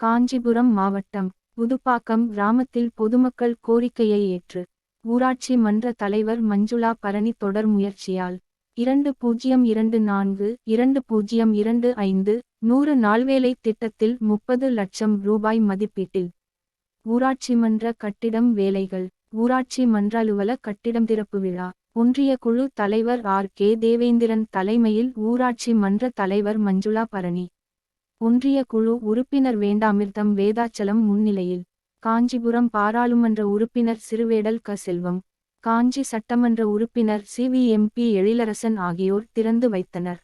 காஞ்சிபுரம் மாவட்டம் புதுப்பாக்கம் கிராமத்தில் பொதுமக்கள் கோரிக்கையை ஏற்று ஊராட்சி மன்ற தலைவர் மஞ்சுளா பரணி தொடர் முயற்சியால் இரண்டு பூஜ்ஜியம் இரண்டு நான்கு இரண்டு பூஜ்ஜியம் இரண்டு ஐந்து நூறு நாள்வேலை திட்டத்தில் முப்பது லட்சம் ரூபாய் மதிப்பீட்டில். ஊராட்சி மன்ற கட்டிடம் வேலைகள் ஊராட்சி மன்ற அலுவல கட்டிடம் திறப்பு விழா ஒன்றிய குழு தலைவர் ஆர் கே தேவேந்திரன் தலைமையில் ஊராட்சி மன்ற தலைவர் மஞ்சுளா பரணி ஒன்றிய குழு உறுப்பினர் வேண்டாமிர்தம் வேதாச்சலம் முன்னிலையில் காஞ்சிபுரம் பாராளுமன்ற உறுப்பினர் சிறுவேடல் க. செல்வம் காஞ்சி சட்டமன்ற உறுப்பினர் சிவிஎம்பி எழிலரசன் ஆகியோர் திறந்து வைத்தனர்.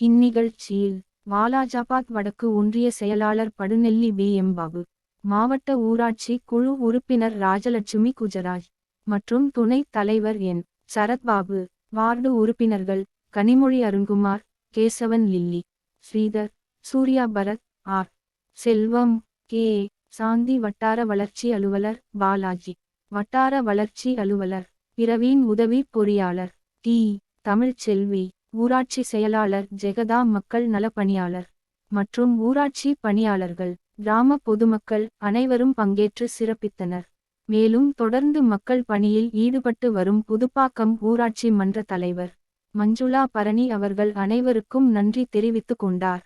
இந்நிகழ்ச்சியில் வாலாஜாபாத் வடக்கு ஒன்றிய செயலாளர் படுநெல்லி பி எம். பாபு மாவட்ட ஊராட்சி குழு உறுப்பினர் ராஜலட்சுமி குஜராஜ் மற்றும் துணைத் தலைவர் என். சரத்பாபு வார்டு உறுப்பினர்கள் Kanimozhi Arunkumar Kesavan Lilly Sridhar Surya Bharath R. Selvam K. Shanthi வட்டார வளர்ச்சி அலுவலர் பாலாஜி வட்டார வளர்ச்சி அலுவலர் பிரவீன் உதவி பொறியாளர் டி. தமிழ்ச்செல்வி ஊராட்சி செயலாளர் ஜெகதா மக்கள் நலப்பணியாளர் மற்றும் ஊராட்சி பணியாளர்கள் கிராம பொதுமக்கள் அனைவரும் பங்கேற்று சிறப்பித்தனர். மேலும் தொடர்ந்து மக்கள் பணியில் ஈடுபட்டு வரும் புதுப்பாக்கம் ஊராட்சி மன்ற தலைவர் மஞ்சுளா பரணி அவர்கள் அனைவருக்கும் நன்றி தெரிவித்துக் கொண்டார்.